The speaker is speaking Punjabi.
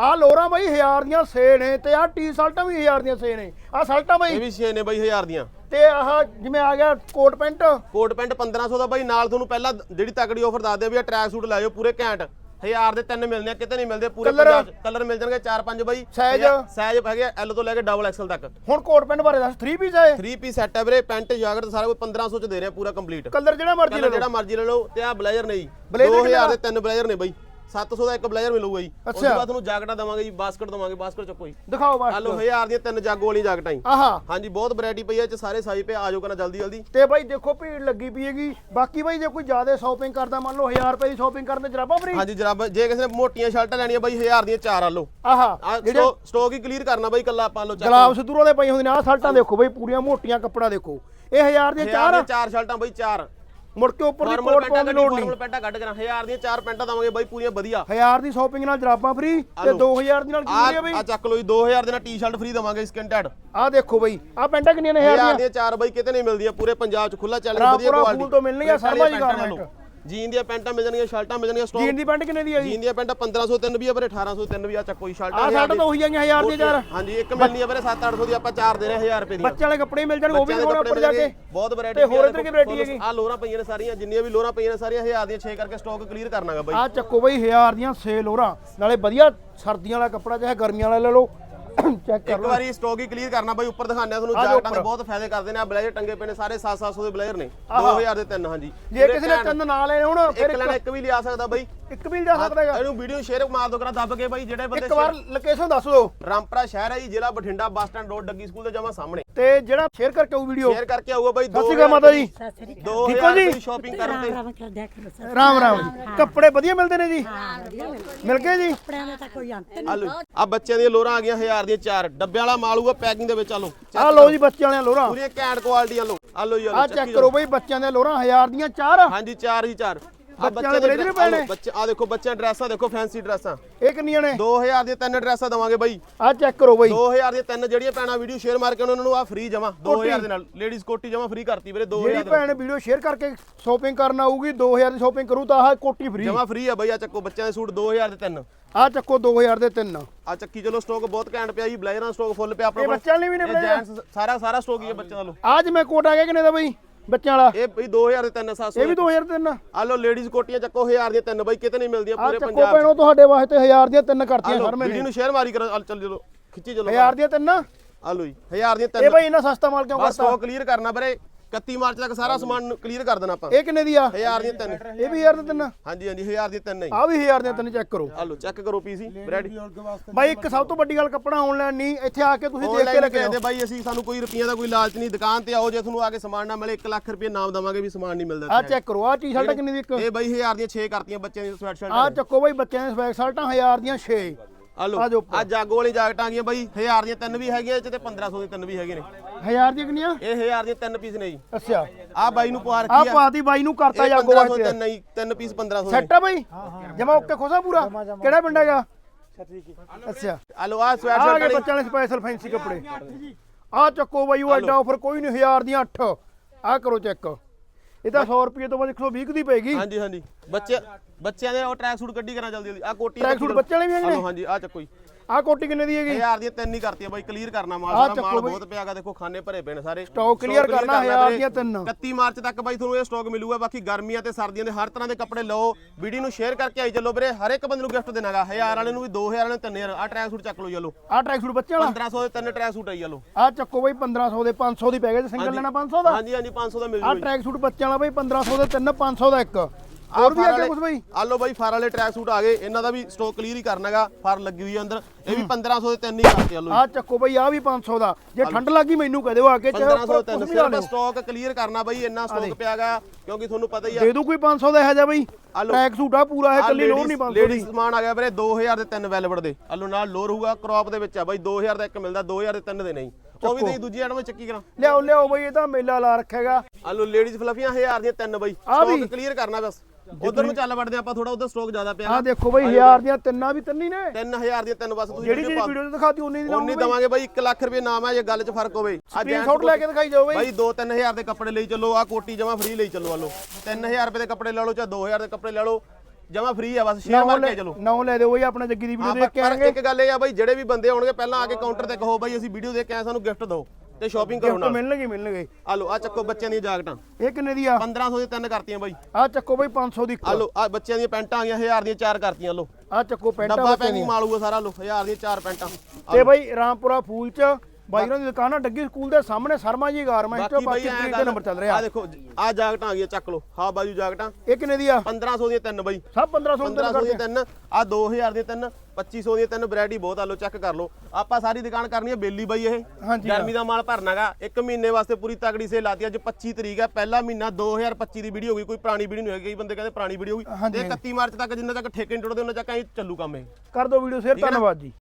ਆ ਲੋਰਾਂ ਬਾਈ 1000 ਦੀਆਂ ਸੇ ਨੇ ਤੇ ਆ ਟੀ ਸ਼ਰਟਾਂ ਵੀ 1000 ਦੀਆਂ ਸੇ ਨੇ। ਆ ਸ਼ਰਟਾਂ ਇਹ ਬਾਈ ਵੀ 6 ਨੇ ਬਾਈ 1000 ਦੀਆਂ। ਤੇ ਆਹ ਜਿਵੇਂ ਆ ਗਿਆ ਕੋਟ ਪੈਂਟ। ਕੋਟ ਪੈਂਟ 1500 ਦਾ ਬਾਈ ਨਾਲ ਤੁਹਾਨੂੰ ਪਹਿਲਾਂ ਜਿਹੜੀ ਤਕੜੀ ਆਫਰ ਦੱਸਦੇ ਆ ਵੀ ਆ ਟਰੈਕ ਸੂਟ ਲਾਇਓ ਪੂਰੇ ਘੈਂਟ। 1000 ਦੇ ਤਿੰਨ ਮਿਲਨੇ ਆ ਕਿਤੇ ਨਹੀਂ ਮਿਲਦੇ ਪੂਰੇ Colour? ਪੰਜਾਬ ਕਲਰ ਮਿਲ ਜਾਣਗੇ 4-5 ਬਾਈ। Size? ਸਾਈਜ਼ ਹੈਗੇ ਐਲ ਤੋਂ ਲੈ ਕੇ ਡਬਲ ਐਕਸਲ ਤੱਕ। ਹੁਣ ਕੋਟ ਪੈਂਟ ਬਾਰੇ ਦੱਸ 3 ਪੀਸ ਹੈ 3 ਪੀਸ ਸੈੱਟ ਹੈ ਵੀਰੇ ਪੈਂਟ ਜਾਕਟ ਸਾਰਾ ਕੁਝ 1500 ਚ ਦੇ ਰਹੇ ਆ ਪੂਰਾ ਕੰਪਲੀਟ ਕਲਰ ਜਿਹੜਾ ਮਰਜ਼ੀ ਲੈ ਲਓ। ਜਿਹੜਾ ਮਰਜ਼ੀ ਲੈ ਲਓ ਤੇ ਆ ਬਲੇਜ਼ਰ ਨੇ ਜੀ। Blazer 2000 ਦੇ ਤਿੰਨ ਬਲੇਜ਼ਰ ਨੇ ਬਾਈ। 700 ਦਾ ਇੱਕ ਬਲੇਜ਼ਰ ਮਿਲੂਗਾ ਜੀ। ਉਸ ਤੋਂ ਅੱਛਾ। ਬਾਅਦ ਤੁਹਾਨੂੰ ਜਾਕਟਾਂ ਦਵਾਂਗੇ ਜੀ ਬਾਸਕਟ ਦਵਾਂਗੇ ਬਾਸਕਟ ਚੱਕੋ ਜੀ। ਦਿਖਾਓ ਬਸ ਹਲੋ 1000 ਦੀਆਂ ਤਿੰਨ ਜਾਗੋ ਵਾਲੀ ਜਾਕਟਾਂ ਜੀ। ਆਹਾ। ਹਾਂਜੀ ਬਹੁਤ ਵੈਰਾਈਟੀ ਪਈ ਹੈ ਇਹ ਚ ਸਾਰੇ ਸਾਈਜ਼ ਪਏ ਆ ਜਾਓ ਕਰਨਾ ਜਲਦੀ ਜਲਦੀ। ਤੇ ਬਾਈ ਦੇਖੋ ਭੀੜ ਲੱਗੀ ਪਈ ਹੈਗੀ। ਬਾਕੀ ਬਾਈ ਜੇ ਕੋਈ ਜ਼ਿਆਦਾ ਸ਼ਾਪਿੰਗ ਕਰਦਾ ਮੰਨ ਲਓ 1000 ਰੁਪਏ ਦੀ ਸ਼ਾਪਿੰਗ ਕਰਨ ਤੇ ਜਰਾਬਾਂ ਫਰੀ ਹਾਂਜੀ ਜਰਾਬ ਜੇ ਕਿਸੇ ਨੇ ਮੋਟੀਆਂ ਸ਼ਰਟਾਂ ਲੈਣੀਆਂ ਬਾਈ 1000 ਦੀਆਂ ਚਾਰ ਆ ਲਓ। ਆਹਾ ਆ ਜਿਹੜੇ ਸਟਾਕ ਹੀ ਕਲੀਅਰ ਕਰਨਾ ਬਾਈ ਕੱਲਾ ਆਪਾਂ ਲਓ ਚੱਕ ਗਲਾਵਸ ਦੂਰੋਂ ਦੇ ਪਈ ਹੁੰਦੇ ਨੇ ਆਹ ਸ਼ਰਟਾਂ ਦੇਖੋ ਬਾਈ ਪੂਰੀਆਂ ਮੋਟੀਆਂ ਕੱਪੜਾ ਦੇਖੋ। ਇਹ 1000 ਦੀਆਂ 1000 ਚਾਰ ਦੀਆਂ ਚਾਰ ਸ਼ਰਟਾਂ ਬਾਈ ਚਾਰ। ਮੁੜ ਕੇ ਉੱਪਰ ਦੀ ਕੋਟ ਪਾਉਣ ਦੀ ਲੋੜ ਨਾਰਮਲ ਨਹੀਂ ਪੈਂਟਾਂ ਕੱਢ ਕਰਾਂ 1000 ਦੀਆਂ ਚਾਰ ਪੈਂਟਾਂ ਦਵਾਂਗੇ ਬਾਈ ਪੂਰੀਆਂ ਵਧੀਆ। 1000 ਦੀ ਸ਼ਾਪਿੰਗ ਨਾਲ ਜਰਾਬਾਂ ਫ੍ਰੀ ਤੇ 2000 ਦੀ ਨਾਲ ਕੀ ਹੈ ਆ ਬਾਈ? ਆ ਚੱਕ ਲਓ ਜੀ 2000 ਦੇ ਨਾਲ ਟੀ-ਸ਼ਰਟ ਫ੍ਰੀ ਦਵਾਂਗੇ ਸਕਿਨ ਟੈਡ ਆਹ ਦੇਖੋ ਬਾਈ ਆਹ ਪੈਂਟਾਂ ਕਿੰਨੀਆਂ ਨੇ 1000 1000 ਦੀਆਂ? ਚਾਰ ਬਾਈ ਕਿਤੇ ਨਹੀਂ ਮਿਲਦੀਆਂ ਪੂਰੇ ਪੰਜਾਬ 'ਚ ਖੁੱਲਾ ਚੱਲ ਵਧੀਆ ਕੁਆਲਿਟੀ ਤੋਂ ਮਿਲਣਗੀਆਂ, ਸ਼ਰਮਾ ਜੀ ਗਾਰਮੈਂਟ। ਜੀਨ ਦੀਆਂ ਪੈਂਟਾਂ ਮਿਲ ਜਾਣਗੀਆਂ ਸ਼ਰਟਾਂ ਮਿਲ ਜਾਣਗੀਆਂ ਜੀਨ ਸਟਾਕ ਦੀ ਪੈਂਟ ਕਿੰਨੇ ਦੀ ਹੈ ਜੀ? ਜੀਨ ਦੀਆਂ ਪੈਂਟਾਂ 1500 ਤਿੰਨ ਵੀ ਆ ਵੀਰੇ 1800 ਤਿੰਨ ਵੀ ਆ ਚੱਕੋ ਜੀ ਸ਼ਰਟਾਂ ਆਹ ਸ਼ਰਟ ਤਾਂ ਉਹੀ ਆਈਆਂ 1000 ਦੀਆਂ ਚਾਰ ਹਾਂਜੀ ਇੱਕ ਮਿਲਣੀ ਆ ਵੀਰੇ 7-800 ਦੀ ਆਪਾਂ ਚਾਰ ਦੇ ਰਹੇ 1000 ਰੁਪਏ ਦੀ ਬੱਚਿਆਂ ਵਾਲੇ ਕੱਪੜੇ ਮਿਲ ਜਾਣਗੇ ਉਹ ਵੀ ਦੇ ਕੱਪੜੇ ਉੱਪਰ ਜਾ ਕੇ। ਬਹੁਤ ਵੈਰਾਈਟੀ ਤੇ ਹੋਰ ਇੱਧਰ ਕੀ variety ਹੈਗੀ? ਆ ਲੋਰਾਂ ਪਈਆਂ ਨੇ ਸਾਰੀਆਂ ਜਿੰਨੀਆਂ ਵੀ ਲੋਰਾਂ ਪਈਆਂ ਨੇ ਸਾਰੀਆਂ 1000 ਦੀਆਂ 6 ਕਰਕੇ ਸਟਾਕ ਕਲੀਅਰ ਕਰਨਾਗਾ ਬਾਈ। ਆਹ ਚੱਕੋ ਬਾਈ 1000 ਦੀਆਂ ਸੇਲ ਹੋਰਾਂ ਨਾਲੇ ਵਧੀਆ ਸਰਦੀਆਂ ਵਾਲਾ ਕੱਪੜਾ ਚਾਹੇ ਗਰਮੀਆਂ ਵਾਲਾ ਲੈ ਲਓ ਚੈੱਕ ਕਰ ਇੱਕ ਲਓ। ਵਾਰੀ ਸਟਾਕ ਹੀ ਕਲੀਅਰ ਕਰਨਾ ਬਾਈ ਉੱਪਰ ਆ ਤੁਹਾਨੂੰ ਜਾਕਟਾਂ ਦੇ। ਬਹੁਤ ਫਾਇਦੇ ਕਰਦੇ ਨੇ ਆ ਬਲੇਜ਼ਰ ਟੰਗੇ ਪਏ ਨੇ ਸਾਰੇ 7-700 ਦੇ ਬਲੇਜ਼ਰ ਨੇ। 2000 ਦੇ ਤਿੰਨ ਹਾਂਜੀ। ਜੇ ਕਿਸੇ ਨੇ ਤਿੰਨ ਨਾ ਲੈਣੇ ਹੁਣ ਫਿਰ ਇੱਕ ਲੈਣਾ ਇੱਕ ਵੀ ਲਿਆ ਸਕਦਾ ਬਾਈ। ਇੱਕ ਵੀ ਜਾ ਸਕਦਾ ਹੈਗਾ। ਇਹਨੂੰ ਵੀਡੀਓ ਸ਼ੇਅਰ ਮਾਰ ਦੋ ਕਰਾ ਦੱਬ ਕੇ ਬਾਈ ਜਿਹੜੇ ਬੰਦੇ ਇੱਕ ਵਾਰ ਲੋਕੇਸ਼ਨ ਦੱਸ ਦਿਓ। ਰਾਮਪਰਾ ਸ਼ਹਿਰ ਹੈ ਜੀ ਜ਼ਿਲ੍ਹਾ ਬਠਿੰਡਾ ਬੱਸ ਸਟੈਂਡ ਰੋਡ ਡੱਗੀ ਸਕੂਲ ਦੇ ਜਮਾ ਸਾਹਮਣੇ। ਤੇ ਜਿਹੜਾ ਸ਼ੇਅਰ ਕਰਕੇ ਉਹ ਵੀਡੀਓ। ਸ਼ੇਅਰ ਕਰਕੇ ਆਊਗਾ ਬਾਈ ਸਤਿ ਸ਼੍ਰੀ ਅਕਾਲ ਮਾਤਾ ਜੀ। ਸਤਿ ਸ੍ਰੀ ਅਕਾਲ। 2000 ਠੀਕ ਹੋ ਜੀ? ਦੀ ਸ਼ਾਪਿੰਗ ਕਰਨ ਤੇ। ਰਾਮ ਰਾਮ ਰਾਮ ਕੱਪੜੇ ਵਧੀਆ ਮਿਲਦੇ ਨੇ ਜੀ? ਮਿਲ ਗਏ ਜੀ? ਕੱਪੜਿਆਂ ਦਾ ਤਾਂ ਕੋਈ ਅੰਤ ਆ ਨਹੀਂ ਆ ਬੱਚਿਆਂ ਦੀਆਂ ਲੋਰਾਂ ਆ ਗਈਆਂ 1000 ਦੀਆਂ ਚਾਰ। ਡੱਬਿਆਂ ਵਾਲਾ ਮਾਲ ਹੋਊਗਾ ਪੈਕਿੰਗ ਦੇ ਵਿੱਚ ਆ ਲਓ ਆਹ ਲਓ ਜੀ ਬੱਚਿਆਂ ਵਾਲੀਆਂ ਲੋਰਾਂ। ਪੂਰੀਆਂ ਕੈਂਟ ਕੁਆਲਿਟੀਆਂ ਲਓ ਆ ਲਓ ਜੀ ਆ ਚੈੱਕ ਕਰੋ। ਬਈ ਬੱਚਿਆਂ ਦੇ ਲੋਰਾਂ 1000 ਦੀਆਂ ਚਾਰ। ਹਾਂਜੀ ਚਾਰ ਹੀ ਚਾਰ। ਆ ਬੱਚਿਆਂ ਦੇ ਬਲੇਜ਼ਰ ਵੀ ਪਏ ਨੇ? ਬੱਚੇ ਆ ਦੇਖੋ ਬੱਚਿਆਂ ਡਰੈਸਾਂ ਦੇਖੋ ਫੈਂਸੀ ਡਰੈਸਾਂ। ਇਹ ਕਿੰਨੀਆਂ ਨੇ? 2000 ਦੀਆਂ ਤਿੰਨ ਡਰੈਸਾਂ ਦਵਾਂਗੇ ਬਾਈ। ਆਹ ਚੈੱਕ ਕਰੋ ਬਈ। 2000 ਦੀਆਂ ਤਿੰਨ ਜਿਹੜੀਆਂ ਪੈਣਾ ਵੀਡੀਓ ਸ਼ੇਅਰ ਮਾਰ ਕੇ ਉਹਨਾਂ ਨੂੰ ਆ ਫ੍ਰੀ ਜਮਾ 2000 ਦੇ ਨਾਲ। ਲੇਡੀਜ਼ ਕੋਟੀ ਜਮਾ ਫ੍ਰੀ ਕਰਤੀ ਵੀਰੇ 2000 ਜਿਹੜੀ ਭੈਣ ਵੀਡੀਓ ਸ਼ੇਅਰ ਕਰਕੇ ਸ਼ਾਪਿੰਗ ਕਰਨ ਆਊਗੀ 2000 ਦੀ ਸ਼ਾਪਿੰਗ ਕਰੂ ਤਾਂ ਆਹ ਕੋਟੀ ਫ੍ਰੀ ਜਮਾ ਫ੍ਰੀ ਆ ਬਾਈ ਆ ਚੱਕੋ ਬੱਚਿਆਂ ਦੇ ਸੂਟ 2000 ਦੇ ਤਿੰਨ। ਆਹ ਚੱਕੋ 2000 ਦੇ ਤਿੰਨ। ਆ ਚੱਕੀ ਚਲੋ ਸਟਾਕ ਬਹੁਤ ਘੈਂਟ ਪਿਆ ਜੀ ਬਲੇਜ਼ਰਾਂ ਸਟਾਕ ਫੁੱਲ ਪਿਆ ਆਪਣਾ। ਇਹ ਬੱਚਿਆਂ ਲਈ ਵੀ ਨੇ gents ਸਾਰਾ ਸਾਰਾ ਸਟਾਕ ਹੀ ਹੈ ਬੱਚਿਆਂ ਦਾ ਲੋ ਆਹ ਜਿਵੇਂ ਕੋਟ ਆ ਗਿਆ ਕਿੰਨੇ ਦਾ ਬਈ? ਬੱਚਿਆਂ ਵਾਲਾ? ਇਹ ਬਈ 2000 ਦੇ ਤਿੰਨ 700 ਇਹ ਵੀ 2000 ਦੇ ਤਿੰਨ? ਆ ਲੋ ਲੇਡੀਜ਼ ਕੋਟੀਆਂ ਚੱਕੋ 1000 ਦੀਆਂ ਤਿੰਨ ਬਾਈ ਕਿਤੇ ਨਹੀਂ ਮਿਲਦੀਆਂ ਪੂਰੇ ਚੱਕੋ ਪੰਜਾਬ ਭੈਣੋ ਤੁਹਾਡੇ ਵਾਸਤੇ 1000 ਦੀਆਂ ਤਿੰਨ ਕਰਤੀਆਂ ਚ ਸ਼ਰਮੇ ਵੀਡੀਓ ਨੇ ਸ਼ੇਅਰ ਮਾਰੀ ਕਰੋ ਚੱਲ ਚੱਲ ਖਿੱਚੀ ਚਲੋ 1000 ਦੀਆਂ ਤਿੰਨ? ਆ ਲੋ ਜੀ 1000 ਦੀਆਂ ਇਹ ਤਿੰਨ। ਬਈ ਇਹਨਾਂ ਸਸਤਾ ਮਾਲ ਕਿਉਂ ਬਸ ਕਰਤਾ? ਕਲੀਅਰ ਕਰਨਾ ਵੀਰੇ। 31 ਮਾਰਚ ਤੱਕ ਸਾਰਾ ਸਮਾਨ ਕਲੀਅਰ ਕਰ ਦੇਣਾ ਆਪਾਂ। ਇਹ ਕਿੰਨੇ ਦੀ ਆ? 1000 ਦੀਆਂ ਤਿੰਨ। ਇਹ ਵੀ 1000 ਦੇ ਤਿੰਨ ਹਾਂਜੀ ਹਾਂਜੀ 1000 ਦੀਆਂ ਤਿੰਨ ਆਹ ਵੀ 1000 ਦੀਆਂ ਤਿੰਨ ਚੈੱਕ ਕਰੋ। ਆ ਲੋ ਚੈੱਕ ਕਰੋ ਪੀਸੀ ਰੈਡੀ ਬਾਈ ਇੱਕ ਸਭ ਤੋਂ ਵੱਡੀ ਗੱਲ ਕੱਪੜਾ ਆਨਲਾਈਨ ਨਹੀਂ ਇੱਥੇ ਆ ਕੇ ਤੁਸੀਂ ਦੇਖ ਕੇ ਆਨਲਾਈਨ ਲੈ ਕੇ ਆਓ ਕਹਿੰਦੇ ਬਾਈ ਅਸੀਂ ਸਾਨੂੰ ਕੋਈ ਰੁਪਈਆ ਦਾ ਕੋਈ ਲਾਲਚ ਨਹੀਂ ਦੁਕਾਨ ਤੇ ਆਓ ਜੇ ਤੁਹਾਨੂੰ ਆ ਕੇ ਸਮਾਨ ਨਾ ਮਿਲੇ 1 ਲੱਖ ਰੁਪਏ ਨਾਮ ਦਵਾਂਗੇ ਵੀ ਸਮਾਨ ਨਹੀਂ ਮਿਲਦਾ ਇੱਥੇ। ਚੈੱਕ ਕਰੋ ਆਹ ਟੀ-ਸ਼ਰਟ ਕਿੰਨੀ ਦੀ ਇੱਕ? ਇਹ ਬਾਈ 1000 ਦੀਆਂ 6 ਕਰਤੀਆਂ ਬੱਚਿਆਂ ਦੀਆਂ ਸਵੈਟ ਸ਼ਰਟ ਆਹ ਚੱਕੋ ਬਾਈ ਬੱਚਿਆਂ ਦੇ ਸਵੈਗ ਸ਼ਰਟਾਂ 1000 ਦੀਆਂ 6 ਆ ਲੋ ਆ ਆ ਜਾਗੋ ਵਾਲੀ ਜਾਕਟਾਂ ਆ ਗਈਆਂ ਬਾਈ 1000 ਦੀਆਂ ਤਿੰਨ ਵੀ ਹੈਗੀਆਂ ਇਹ 'ਚ ਤੇ 1500 ਦੀਆਂ ਤਿੰਨ ਵੀ ਹੈਗੇ ਨੇ। 1000 ਦੀਆਂ ਕਿੰਨੀਆਂ? ਇਹ 1000 ਦੀਆਂ ਤਿੰਨ ਪੀਸ ਨੇ ਜੀ। ਅੱਛਾ। ਆ ਬਾਈ ਨੂੰ ਪਵਾ ਆਹ ਰੱਖੀ ਆ ਪਾਤੀ ਬਾਈ ਨੂੰ ਕਰਤਾ ਇਹ ਜਾਗੋ 1500 ਵਾਸਤੇ ਤਿੰਨ ਨਹੀਂ ਤਿੰਨ ਪੀਸ 1500 ਨੇ। ਸੈੱਟ ਆ ਬਾਈ? ਜਮਾ ਓਕੇ ਖੋਸਾ ਪੂਰਾ? ਕਿਹੜਾ ਪਿੰਡ ਹੈਗਾ? ਅੱਛਾ। ਆ ਲੋ ਆ ਸਵੈਟ ਆ ਸ਼ਰਟ ਗਏ ਬੱਚਿਆਂ ਦੇ ਸਪੈਸ਼ਲ ਫੈਂਸੀ ਕੱਪੜੇ। ਆਹ ਚੱਕੋ ਬਾਈ ਉਹ ਐਡਾ ਆਫਰ ਕੋਈ ਨਹੀਂ 1000 ਦੀਆਂ 8 ਆਹ ਕਰੋ ਚੈੱਕ ਇਹ ਤਾਂ 100 ਰੁਪਏ ਤੋਂ ਬਾਅਦ 120 ਦੀ ਪੈਗੀ ਹਾਂਜੀ ਹਾਂਜੀ। ਬੱਚੇ ਬੱਚਿਆਂ ਦੇ ਉਹ ਟਰੈਕ ਸੂਟ ਕੱਢੀ ਕਰਾਂ ਜਲਦੀ ਜਲਦੀ ਆ ਕੋਟੀ ਟਰੈਕ ਸੂਟ ਬੱਚਿਆਂ ਲਈ ਵੀ ਹੈਗੇ ਨੇ? ਹਾਂਜੀ ਆ ਚੱਕੋ ਜੀ। ਆਹ ਕੋਟੀ ਕਿੰਨੇ ਦੀ ਹੈਗੀ? 1000 ਦੀਆਂ ਤਿੰਨ ਹੀ ਕਰਤੀਆਂ ਬਾਈ ਕਲੀਅਰ ਕਰਨਾ ਮਾਲ ਆਹ ਸਾਰਾ ਚੱਕੋ ਮਾਲ ਬਾਈ। ਬਹੁਤ ਪਿਆਗਾ ਦੇਖੋ ਖਾਨੇ ਭਰੇ ਪਏ ਨੇ ਸਾਰੇ। Stock clear ਕਰਨਾ, ਵੀਰੇ। 1000 ਦੀਆਂ ਤਿੰਨ। 31 ਮਾਰਚ ਤੱਕ ਬਾਈ ਤੁਹਾਨੂੰ ਇਹ ਸਟਾਕ ਮਿਲੂਗਾ ਬਾਕੀ ਗਰਮੀਆਂ ਤੇ ਸਰਦੀਆਂ ਦੇ ਹਰ ਤਰ੍ਹਾਂ ਦੇ ਕੱਪੜੇ ਲਓ। ਵੀਡੀਓ ਨੂੰ ਸ਼ੇਅਰ ਕਰਕੇ ਆਈ ਚੱਲੋ ਵੀਰੇ ਹਰ ਇੱਕ ਬੰਦੇ ਨੂੰ ਗਿਫਟ ਦੇਣਾਗਾ। 1000 ਵਾਲੇ ਨੂੰ ਵੀ 2000 ਵਾਲੇ ਨੂੰ 3000 ਆ ਟਰੈਕ ਸੂਟ ਚੱਕ ਲਓ ਚਲੋ। ਆਹ ਟਰੈਕ ਸੂਟ ਬੱਚਿਆਂ ਵਾਲਾ? 1500 ਦੇ ਤਿੰਨ ਟਰੈਕ ਸੂਟ ਆਈ ਚਲੋ। ਆਹ ਚੱਕੋ ਬਾਈ 1500 ਦੇ 500 ਦੀ ਪੈ ਗਏ ਸਿੰਗਲ ਲੈਣਾ 500 ਦਾ? ਹਾਂਜੀ ਹਾਂਜੀ 500 ਦਾ ਮਿਲ ਆਹ ਜੂਗਾ ਟਰੈਕ ਸੂਟ ਬੱਚਿਆਂ ਵਾਲਾ ਬਾਈ 1500 ਦੇ ਤਿੰਨ 500 ਦਾ ਇੱਕ। ਹੋਰ ਵੀ ਅੱਗੇ ਕੁਝ ਬਾਈ? ਆ ਲਓ ਬਾਈ ਫਾਰ ਵਾਲੇ ਟਰੈਕ ਸੂਟ ਆ ਗਏ। ਇਹਨਾਂ ਦਾ ਵੀ ਸਟਾਕ ਕਲੀਅਰ ਹੀ ਕਰਨਾਗਾ ਫਾਰ ਲੱਗੀ ਹੋਈ ਆ ਅੰਦਰ। ਇਹ ਵੀ 1500 ਦੇ ਤਿੰਨ ਹੀ ਕਰਤੇ ਆ ਲਓ ਆਹ ਚੱਕੋ ਬਾਈ ਆਹ ਵੀ 500 ਦਾ। ਜੇ ਠੰਡ ਲੱਗੀ ਮੈਨੂੰ ਕਹਦੇ ਆ ਕੇ ਚਾਹੇ 1500 ਉੱਪਰ ਤਿੰਨ। ਲਾ ਸਿਰਫ। ਸਟਾਕ ਕਲੀਅਰ ਕਰਨਾ ਬਾਈ ਇੰਨਾ ਸਟਾਕ ਪਿਆਗਾ ਕਿਉਂਕਿ ਤੁਹਾਨੂੰ ਪਤਾ ਹੀ ਆ। ਦੇ ਦੂ ਕੋਈ 500 ਦਾ ਇਹ ਜਾ ਬਾਈ। ਟਰੈਕ ਸੂਟ ਆ ਪੂਰਾ ਹੈ ਕੱਲੀ ਲੋਰ ਨਹੀਂ 500 ਦੀ। ਲੇਡੀਜ਼ ਸਮਾਨ ਆ ਗਿਆ ਵੀਰੇ 2000 ਦੇ ਤਿੰਨ ਵੈਲਵਟ ਦੇ। ਆਲੋ ਨਾਲ ਲੋਰ ਹੋਊਗਾ ਕ੍ਰੌਪ ਦੇ ਵਿੱਚ ਆ ਬਾਈ 2000 ਦਾ ਇੱਕ ਮਿਲਦਾ 2000 ਦੇ ਤਿੰਨ ਦੇ ਨਹੀਂ। ਉਹ ਵੀ ਤੇ ਦੂਜੀ ਐਡਮ ਚੱਕੀ ਕਰਾਂ। ਲਿਆਓ ਲਿਆਓ ਬਾਈ ਇਹ ਤਾਂ ਮੇਲਾ ਲਾ ਰੱਖੇਗਾ ਆਲੋ ਲੇਡੀਜ਼ ਫਲਫੀਆਂ 1000 ਦੀਆਂ ਤਿੰਨ ਬਾਈ। ਸਟਾਕ ਕਲੀਅਰ ਕਰਨਾ ਬਸ। ਉਧਰ ਨੂੰ ਚੱਲ ਵੜਦੇ ਆਪਾਂ ਥੋੜਾ ਉਧਰ ਸਟਾਕ ਜ਼ਿਆਦਾ ਪਿਆ। ਆਹ ਦੇਖੋ ਬਾਈ 1000 ਦੀਆਂ ਤਿੰਨਾਂ ਵੀ ਤਿੰਨੀ ਨੇ। 3000 ਦੀਆਂ ਤਿੰਨ ਬਸ ਤੁਸੀਂ ਜਿਹੜੀ ਪਾ- ਵੀਡੀਓ ਤੇ ਦਿਖਾਤੀ ਉਨੀ ਦੀ ਉਨੀ ਦਵਾਂਗੇ ਬਾਈ 1 ਲੱਖ ਰੁਪਏ ਨਾਮ ਹੈ ਜੇ ਗੱਲ 'ਚ ਫ਼ਰਕ ਹੋਵੇ। ਆ ਸਕਰੀਨਸ਼ਾਟ ਲੈ ਕੇ ਦਿਖਾਈ ਜਾਓ ਬਾਈ। ਬਾਈ 2-3000 ਦੇ ਕੱਪੜੇ ਲਈ ਚੱਲੋ ਆ ਕੋਟੀ ਜਮਾ ਫ੍ਰੀ ਲਈ ਚੱਲੋ ਆਲੋ। 3000 ਰੁਪਏ ਦੇ ਕੱਪੜੇ ਲੈ ਲਓ ਚਾਹੇ 2000 ਦੇ ਕੱਪੜੇ ਲੈ ਲਓ ਜਮਾ ਫ੍ਰੀ ਆ ਬਸ ਸ਼ੇਅਰ ਮਾਰ ਕੇ ਚਲੋ। ਨੌ ਲੈ ਦਿਓ ਬਈ ਆਪਣੇ ਜੱਗੀ ਦੀ ਵੀਡੀਓ ਦੇਖ ਕੇ ਪਰ ਆਣਗੇ ਇੱਕ ਗੱਲ ਇਹ ਆ ਬਾਈ ਜਿਹੜੇ ਵੀ ਬੰਦੇ ਆਉਣਗੇ ਪਹਿਲਾਂ ਆ ਕੇ ਕਾਊਂਟਰ ਤੇ ਕਹੋ ਬਾਈ ਅਸੀਂ ਵੀਡੀਓ ਦੇਖ ਕੇ ਆਏ ਸਾਨੂੰ ਗਿਫਟ ਦਿਓ। ਤੇ ਸ਼ਾਪਿੰਗ ਕਰੋ ਨਾਲ। ਮਿਲਣਗੇ ਮਿਲਣਗੇ। ਆ ਲਓ ਆ ਚੱਕੋ ਬੱਚਿਆਂ ਦੀਆਂ ਜਾਕਟਾਂ। ਇਹ ਕਿੰਨੇ ਦੀ ਆ? 1500 ਦੀਆਂ ਤਿੰਨ ਕਰਤੀਆਂ ਬਾਈ। ਆ ਚੱਕੋ ਬਈ 500 ਦੀ ਆ ਲਓ ਆ ਬੱਚਿਆਂ ਦੀਆਂ ਪੈਂਟਾਂ ਆ ਗਈਆਂ 1000 ਦੀਆਂ ਚਾਰ ਕਰਤੀਆਂ ਲਓ। ਆ ਚੱਕੋ ਪੈਂਟਾਂ ਡੱਬਾ ਪੈਕਿੰਗ। ਮਾਲੂਗਾ ਸਾਰਾ ਲਓ 1000 ਦੀਆਂ ਚਾਰ ਪੈਂਟਾਂ। ਤੇ ਬਈ ਰਾਮਪੁਰਾ ਫੂਲ ਚ ਬਾਈ ਉਹਨਾਂ ਦੀ ਦੁਕਾਨ ਆ ਡੱਗੀ ਸਕੂਲ ਦੇ ਸਾਹਮਣੇ ਸ਼ਰਮਾ ਜੀ ਗਾਰਮੈਂਟ ਬਾਕੀ ਬਾਕੀ ਤਰੀਕ ਤੇ ਨੰਬਰ ਚੱਲ ਰਿਹਾ। ਆ ਦੇਖੋ ਆ ਜਾਕਟਾਂ ਆ ਗਈਆਂ ਚੱਕ ਲਓ ਹਾਂ ਬਾਜੂ ਜਾਕਟਾਂ। ਇਹ ਕਿੰਨੇ ਦੀ ਆ? 1500 ਦੀਆਂ ਤਿੰਨ ਬਾਈ। ਸਭ 1500 ਨੂੰ 1500 ਕਰਦੇ ਦੀਆਂ ਤਿੰਨ ਆ 2000 ਦੀਆਂ ਤਿੰਨ 2500 ਦੀਆਂ ਤਿੰਨ ਵੈਰਾਈਟੀ ਬਹੁਤ ਆ ਲੋ ਚੈੱਕ ਕਰ ਲਓ। ਆਪਾਂ ਸਾਰੀ ਦੁਕਾਨ ਕਰਨੀ ਹੈ ਬੇਲੀ ਬਾਈ ਇਹ। ਗਰਮੀ ਦਾ ਮਾਲ ਭਰਨਾਗਾ ਇੱਕ ਮਹੀਨੇ ਵਾਸਤੇ ਪੂਰੀ ਤਗੜੀ ਸੇ ਲਾਤੀ ਅੱਜ 25 ਤਰੀਕ ਹੈ ਪਹਿਲਾ ਮਹੀਨਾ 2025 ਦੀ ਵੀਡੀਓ ਹੋਗੀ ਕੋਈ ਪੁਰਾਣੀ ਵੀਡੀਓ ਨਹੀਂ ਹੋਈ ਕਈ ਬੰਦੇ ਕਹਿੰਦੇ ਪੁਰਾਣੀ ਵੀਡੀਓ ਹੋਗੀ ਹਾਂਜੀ, ਤੇ 31 ਮਾਰਚ ਤੱਕ ਜਿੰਨਾ ਤੱਕ ਠੇਕੇ ਨਹੀਂ ਟੁੱਟਦੇ ਉਹਨਾਂ ਤੱਕ ਐਂ ਚੱਲੂ ਕੰਮ ਇਹ ਕਰ ਦਿਓ ਵੀਡੀਓ ਸ਼ੇਅਰ ਧੰਨਵਾਦ ਜੀ।